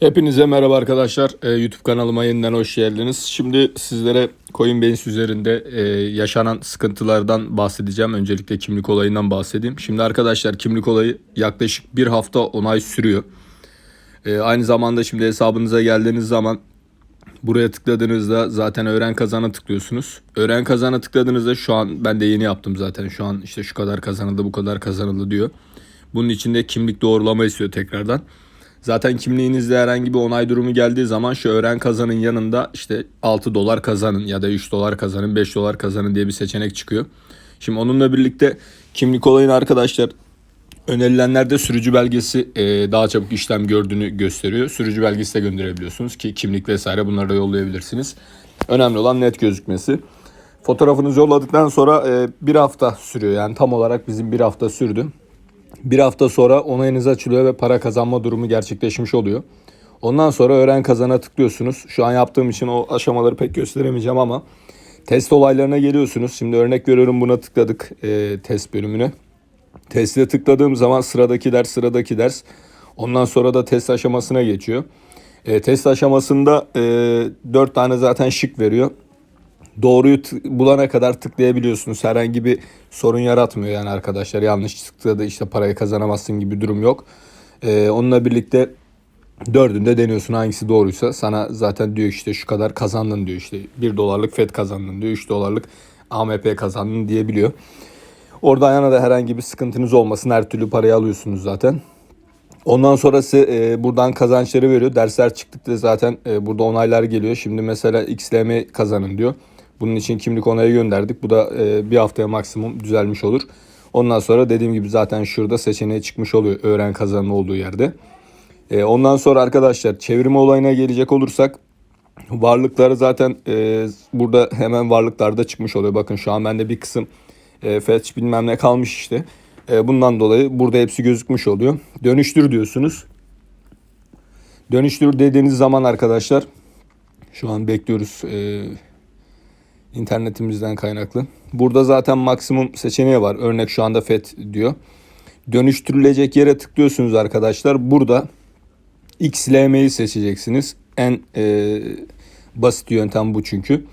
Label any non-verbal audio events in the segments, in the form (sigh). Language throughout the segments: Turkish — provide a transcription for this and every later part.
Hepinize merhaba arkadaşlar. Ee, YouTube kanalıma yeniden hoş geldiniz. Şimdi sizlere Coinbase üzerinde e, yaşanan sıkıntılardan bahsedeceğim. Öncelikle kimlik olayından bahsedeyim. Şimdi arkadaşlar kimlik olayı yaklaşık bir hafta onay sürüyor. Ee, aynı zamanda şimdi hesabınıza geldiğiniz zaman buraya tıkladığınızda zaten öğren kazana tıklıyorsunuz. Öğren kazana tıkladığınızda şu an ben de yeni yaptım zaten. Şu an işte şu kadar kazanıldı bu kadar kazanıldı diyor. Bunun içinde kimlik doğrulama istiyor tekrardan. Zaten kimliğinizde herhangi bir onay durumu geldiği zaman şu öğren kazanın yanında işte 6 dolar kazanın ya da 3 dolar kazanın 5 dolar kazanın diye bir seçenek çıkıyor. Şimdi onunla birlikte kimlik olayını arkadaşlar önerilenlerde sürücü belgesi e, daha çabuk işlem gördüğünü gösteriyor. Sürücü belgesi de gönderebiliyorsunuz ki kimlik vesaire bunları da yollayabilirsiniz. Önemli olan net gözükmesi. Fotoğrafınızı yolladıktan sonra e, bir hafta sürüyor yani tam olarak bizim bir hafta sürdü. Bir hafta sonra onayınız açılıyor ve para kazanma durumu gerçekleşmiş oluyor. Ondan sonra öğren kazana tıklıyorsunuz. Şu an yaptığım için o aşamaları pek gösteremeyeceğim ama test olaylarına geliyorsunuz. Şimdi örnek veriyorum buna tıkladık e, test bölümüne. Teste tıkladığım zaman sıradaki ders sıradaki ders. Ondan sonra da test aşamasına geçiyor. E, test aşamasında e, 4 tane zaten şık veriyor doğruyu bulana kadar tıklayabiliyorsunuz. Herhangi bir sorun yaratmıyor yani arkadaşlar. Yanlış tıkladı işte parayı kazanamazsın gibi bir durum yok. Ee, onunla birlikte dördünde deniyorsun hangisi doğruysa. Sana zaten diyor işte şu kadar kazandın diyor işte. 1 dolarlık FED kazandın diyor. 3 dolarlık AMP kazandın diyebiliyor. Orada yana da herhangi bir sıkıntınız olmasın. Her türlü parayı alıyorsunuz zaten. Ondan sonrası e, buradan kazançları veriyor. Dersler çıktıkça zaten e, burada onaylar geliyor. Şimdi mesela XLM kazanın diyor. Bunun için kimlik onayı gönderdik. Bu da e, bir haftaya maksimum düzelmiş olur. Ondan sonra dediğim gibi zaten şurada seçeneği çıkmış oluyor. Öğren kazanın olduğu yerde. E, ondan sonra arkadaşlar çevirme olayına gelecek olursak varlıkları zaten e, burada hemen varlıklarda çıkmış oluyor. Bakın şu an bende bir kısım e, fetch bilmem ne kalmış işte. E, bundan dolayı burada hepsi gözükmüş oluyor. Dönüştür diyorsunuz. Dönüştür dediğiniz zaman arkadaşlar şu an bekliyoruz e, internetimizden kaynaklı. Burada zaten maksimum seçeneği var. Örnek şu anda FET diyor. Dönüştürülecek yere tıklıyorsunuz arkadaşlar. Burada XLM'yi seçeceksiniz. En e, basit yöntem bu çünkü.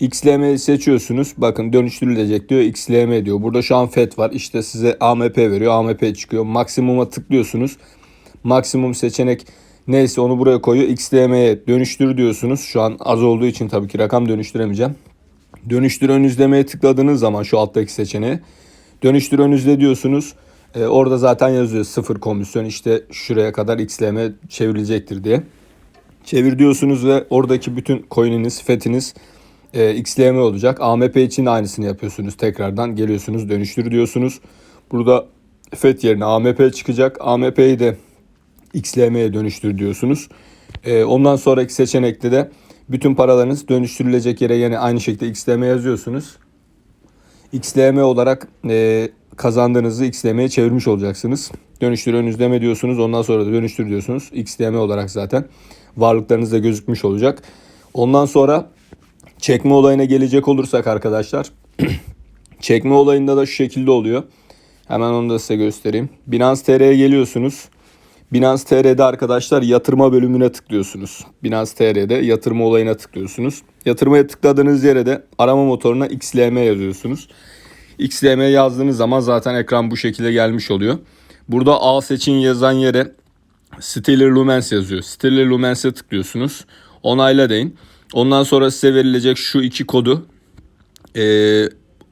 XLM'yi seçiyorsunuz. Bakın dönüştürülecek diyor. XLM diyor. Burada şu an FET var. İşte size AMP veriyor. AMP çıkıyor. Maksimuma tıklıyorsunuz. Maksimum seçenek neyse onu buraya koyuyor. XLM'ye dönüştür diyorsunuz. Şu an az olduğu için tabii ki rakam dönüştüremeyeceğim. Dönüştür ön izlemeye tıkladığınız zaman şu alttaki seçeneği dönüştür ön izle diyorsunuz. Ee, orada zaten yazıyor sıfır komisyon işte şuraya kadar XLM çevrilecektir diye. Çevir diyorsunuz ve oradaki bütün coin'iniz, fetiniz e, XLM olacak. AMP için aynısını yapıyorsunuz. Tekrardan geliyorsunuz dönüştür diyorsunuz. Burada FET yerine AMP çıkacak. AMP'yi de XLM'ye dönüştür diyorsunuz. E, ondan sonraki seçenekte de bütün paralarınız dönüştürülecek yere yine aynı şekilde XLM yazıyorsunuz. XLM olarak e, kazandığınızı XLM'ye çevirmiş olacaksınız. Dönüştür ön diyorsunuz. Ondan sonra da dönüştür diyorsunuz. XLM olarak zaten varlıklarınız da gözükmüş olacak. Ondan sonra çekme olayına gelecek olursak arkadaşlar. (clears throat) çekme olayında da şu şekilde oluyor. Hemen onu da size göstereyim. Binance TR'ye geliyorsunuz. Binance TR'de arkadaşlar yatırma bölümüne tıklıyorsunuz. Binance TR'de yatırma olayına tıklıyorsunuz. Yatırmaya tıkladığınız yere de arama motoruna XLM yazıyorsunuz. XLM yazdığınız zaman zaten ekran bu şekilde gelmiş oluyor. Burada A seçin yazan yere Stellar Lumens yazıyor. Stellar Lumens'e tıklıyorsunuz. Onayla deyin. Ondan sonra size verilecek şu iki kodu e,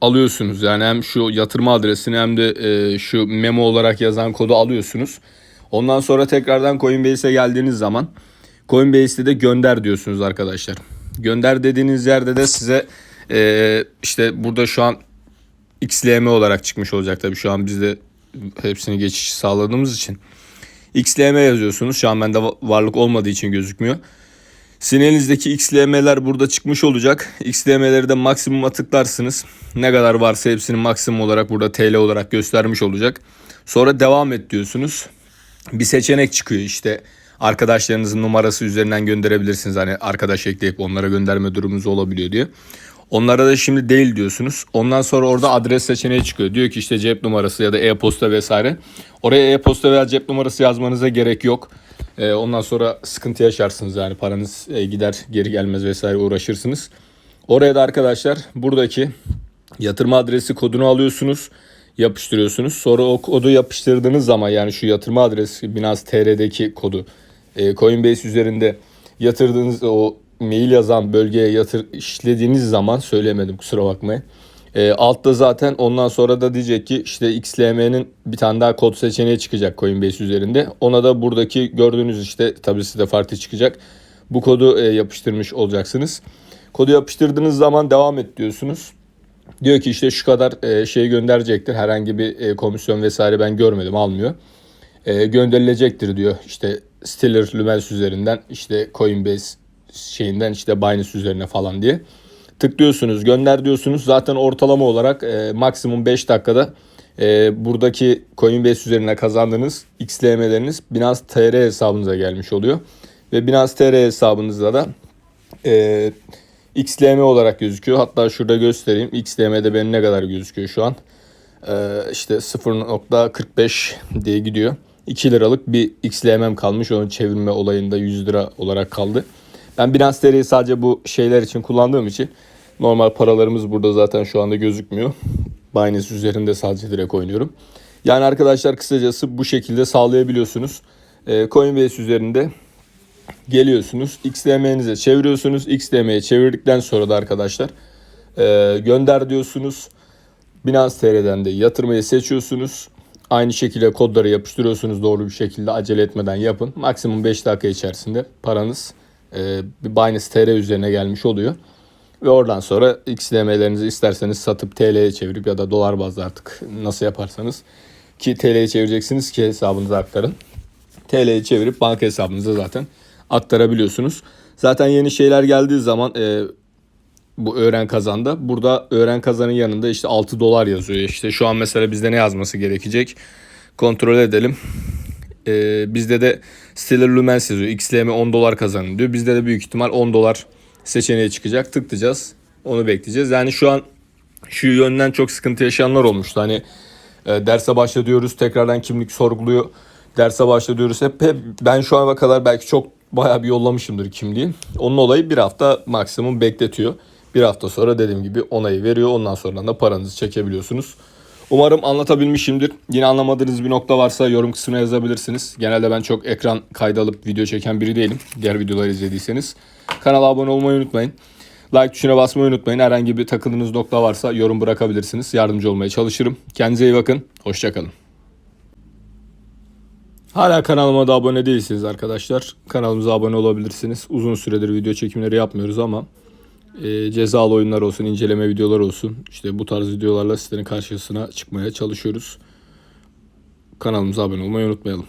alıyorsunuz. Yani hem şu yatırma adresini hem de e, şu memo olarak yazan kodu alıyorsunuz. Ondan sonra tekrardan Coinbase'e geldiğiniz zaman Coinbase'de de gönder diyorsunuz arkadaşlar. Gönder dediğiniz yerde de size e, işte burada şu an XLM olarak çıkmış olacak tabii şu an biz de hepsini geçiş sağladığımız için. XLM yazıyorsunuz. Şu an bende varlık olmadığı için gözükmüyor. Sinelinizdeki XLM'ler burada çıkmış olacak. XLM'leri de maksimuma tıklarsınız. Ne kadar varsa hepsini maksimum olarak burada TL olarak göstermiş olacak. Sonra devam et diyorsunuz. Bir seçenek çıkıyor işte arkadaşlarınızın numarası üzerinden gönderebilirsiniz. Hani arkadaş ekleyip onlara gönderme durumunuz olabiliyor diye. Onlara da şimdi değil diyorsunuz. Ondan sonra orada adres seçeneği çıkıyor. Diyor ki işte cep numarası ya da e-posta vesaire. Oraya e-posta veya cep numarası yazmanıza gerek yok. E, ondan sonra sıkıntı yaşarsınız yani paranız e, gider geri gelmez vesaire uğraşırsınız. Oraya da arkadaşlar buradaki yatırma adresi kodunu alıyorsunuz yapıştırıyorsunuz. Sonra o kodu yapıştırdığınız zaman yani şu yatırma adresi Binance TR'deki kodu e, Coinbase üzerinde yatırdığınız o mail yazan bölgeye yatır işlediğiniz zaman söylemedim kusura bakmayın. E, altta zaten ondan sonra da diyecek ki işte XLM'nin bir tane daha kod seçeneği çıkacak Coinbase üzerinde. Ona da buradaki gördüğünüz işte tabii size farklı çıkacak. Bu kodu e, yapıştırmış olacaksınız. Kodu yapıştırdığınız zaman devam et diyorsunuz. Diyor ki işte şu kadar e, şey gönderecektir. Herhangi bir e, komisyon vesaire ben görmedim almıyor. E, gönderilecektir diyor. İşte Stellar Lumens üzerinden işte Coinbase şeyinden işte Binance üzerine falan diye. Tıklıyorsunuz gönder diyorsunuz. Zaten ortalama olarak e, maksimum 5 dakikada e, buradaki Coinbase üzerine kazandığınız XLM'leriniz Binance TR hesabınıza gelmiş oluyor. Ve Binance TR hesabınızda da e, XLM olarak gözüküyor. Hatta şurada göstereyim. XLM'de benim ne kadar gözüküyor şu an. Ee, işte 0.45 diye gidiyor. 2 liralık bir XLM kalmış. Onun çevirme olayında 100 lira olarak kaldı. Ben Binance TR'yi sadece bu şeyler için kullandığım için normal paralarımız burada zaten şu anda gözükmüyor. Binance üzerinde sadece direkt oynuyorum. Yani arkadaşlar kısacası bu şekilde sağlayabiliyorsunuz. Ee, Coinbase üzerinde geliyorsunuz. XDM'nize çeviriyorsunuz. XDM'ye çevirdikten sonra da arkadaşlar e, gönder diyorsunuz. Binance TR'den de yatırmayı seçiyorsunuz. Aynı şekilde kodları yapıştırıyorsunuz doğru bir şekilde acele etmeden yapın. Maksimum 5 dakika içerisinde paranız e, Binance TR üzerine gelmiş oluyor. Ve oradan sonra XDM'lerinizi isterseniz satıp TL'ye çevirip ya da dolar bazlı artık nasıl yaparsanız ki TL'ye çevireceksiniz ki hesabınıza aktarın. TL'ye çevirip banka hesabınıza zaten aktarabiliyorsunuz. Zaten yeni şeyler geldiği zaman e, bu öğren kazanda burada öğren kazanın yanında işte 6 dolar yazıyor. İşte şu an mesela bizde ne yazması gerekecek? Kontrol edelim. E, bizde de Stellar Lumens yazıyor. XLM 10 dolar kazanın diyor. Bizde de büyük ihtimal 10 dolar seçeneği çıkacak. Tıklayacağız. Onu bekleyeceğiz. Yani şu an şu yönden çok sıkıntı yaşayanlar olmuştu. Hani e, derse başla tekrardan kimlik sorguluyor. Derse başla diyoruz. Hep, hep ben şu ana kadar belki çok bayağı bir yollamışımdır kimliği. Onun olayı bir hafta maksimum bekletiyor. Bir hafta sonra dediğim gibi onayı veriyor. Ondan sonra da paranızı çekebiliyorsunuz. Umarım anlatabilmişimdir. Yine anlamadığınız bir nokta varsa yorum kısmına yazabilirsiniz. Genelde ben çok ekran kaydı alıp video çeken biri değilim. Diğer videoları izlediyseniz. Kanala abone olmayı unutmayın. Like tuşuna basmayı unutmayın. Herhangi bir takıldığınız nokta varsa yorum bırakabilirsiniz. Yardımcı olmaya çalışırım. Kendinize iyi bakın. Hoşçakalın. Hala kanalıma da abone değilsiniz arkadaşlar. Kanalımıza abone olabilirsiniz. Uzun süredir video çekimleri yapmıyoruz ama e, cezalı oyunlar olsun, inceleme videolar olsun. İşte bu tarz videolarla sizlerin karşısına çıkmaya çalışıyoruz. Kanalımıza abone olmayı unutmayalım.